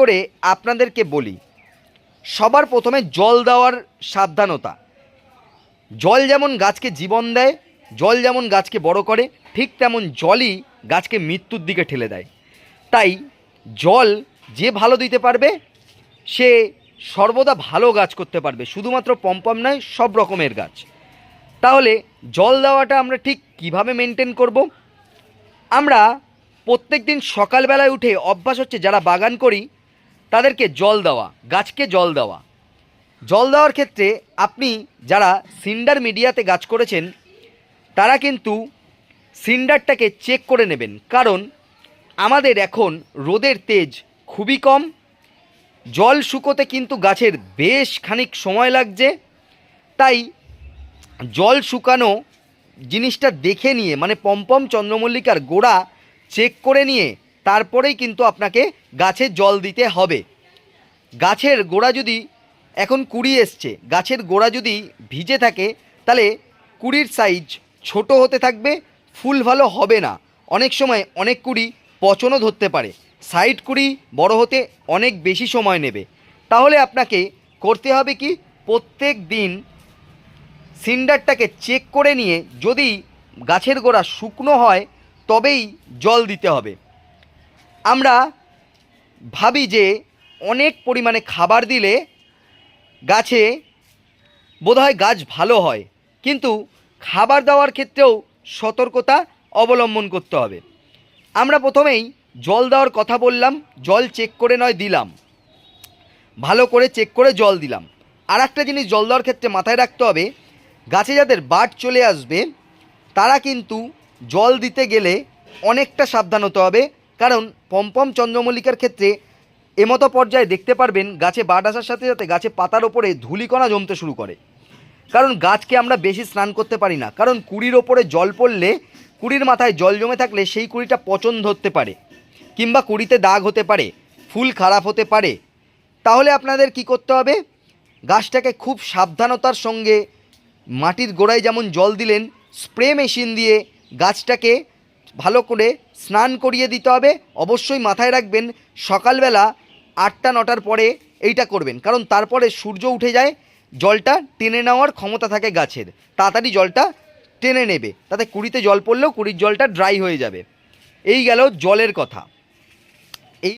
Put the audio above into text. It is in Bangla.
করে আপনাদেরকে বলি, সবার প্রথমে জল দেওয়ার সাবধানতা। জল যেমন গাছকে জীবন দেয়, জল যেমন গাছকে বড় করে, ঠিক তেমন জলই গাছকে মৃত্যুর দিকে ঠেলে দেয়। তাই জল যে ভালো দিতে পারবে, সে সর্বদা ভালো গাছ করতে পারবে। শুধুমাত্র পম্পম নয়, সব রকমের গাছ। তাহলে জল দেওয়াটা আমরা ঠিক কীভাবে মেনটেন করব? আমরা প্রত্যেক দিন সকালবেলায় উঠে অভ্যাস হচ্ছে যারা বাগান করি তাদেরকে জল দেওয়া, গাছকে জল দেওয়া। জল দেওয়ার ক্ষেত্রে আপনি যারা সিন্ডার মিডিয়াতে গাছ করেছেন, তারা কিন্তু সিন্ডারটাকে চেক করে নেবেন। কারণ আমাদের এখন রোদের তেজ খুবই কম, জল শুকোতে কিন্তু গাছের বেশ খানিক সময় লাগছে, তাই জল শুকানো জিনিসটা দেখে নিয়ে মানে পম্পম চন্দ্রমল্লিকার গোড়া চেক করে নিয়ে তারপরেই কিন্তু আপনাকে গাছে জল দিতে হবে। গাছের গোড়া যদি এখন কুড়ি এসছে, গাছের গোড়া যদি ভিজে থাকে, তাহলে কুড়ির সাইজ ছোট হতে থাকবে, ফুল ভালো হবে না। অনেক সময় অনেক কুড়ি পচনও ধরতে পারে। সাইড কুড়ি বড় হতে অনেক বেশি সময় নেবে। তাহলে আপনাকে করতে হবে কি, প্রত্যেক দিন সিন্ডারটাকে চেক করে নিয়ে যদি গাছের গোড়া শুকনো হয়, তবেই জল দিতে হবে। আমরা ভাবি যে অনেক পরিমাণে খাবার দিলে গাছে বোধহয় গাছ ভালো হয়, কিন্তু খাবার দেওয়ার ক্ষেত্রেও সতর্কতা অবলম্বন করতে হবে। আমরা প্রথমেই জল দেওয়ার কথা বললাম, জল চেক করে নয়, দিলাম। ভালো করে চেক করে জল দিলাম। আর একটা জিনিস জল দেওয়ার ক্ষেত্রে মাথায় রাখতে হবে, গাছে যাদের বাট চলে আসবে, তারা কিন্তু জল দিতে গেলে অনেকটা সাবধান হতে হবে কারণ পম্পম চন্দ্রমল্লিকার ক্ষেত্রে এমতো পর্যায়ে দেখতে পারবেন গাছে বাট আসার সাথে সাথে গাছে পাতার ওপরে ধুলিকণা জমতে শুরু করে। কারণ গাছকে আমরা বেশি স্নান করতে পারি না। কারণ কুড়ির ওপরে জল পড়লে, কুড়ির মাথায় জল জমে থাকলে সেই কুড়িটা পচন ধরতে পারে কিংবা কুড়িতে দাগ হতে পারে, ফুল খারাপ হতে পারে। তাহলে আপনাদের কি করতে হবে? গাছটাকে খুব সাবধানতার সঙ্গে মাটির গোড়ায় যেমন জল দিলেন, স্প্রে মেশিন দিয়ে গাছটাকে ভালো করে স্নান করিয়ে দিতে হবে। অবশ্যই মাথায় রাখবেন, সকালবেলা আটটা, নটার পরে এইটা করবেন। কারণ তারপরে সূর্য উঠে যায়, জলটা টেনে নেওয়ার ক্ষমতা থাকে গাছের। তাড়াতাড়ি জলটা টেনে নেবে। তাতে কুড়িতে জল পড়লেও কুড়ির জলটা ড্রাই হয়ে যাবে। এই গেল জলের কথা।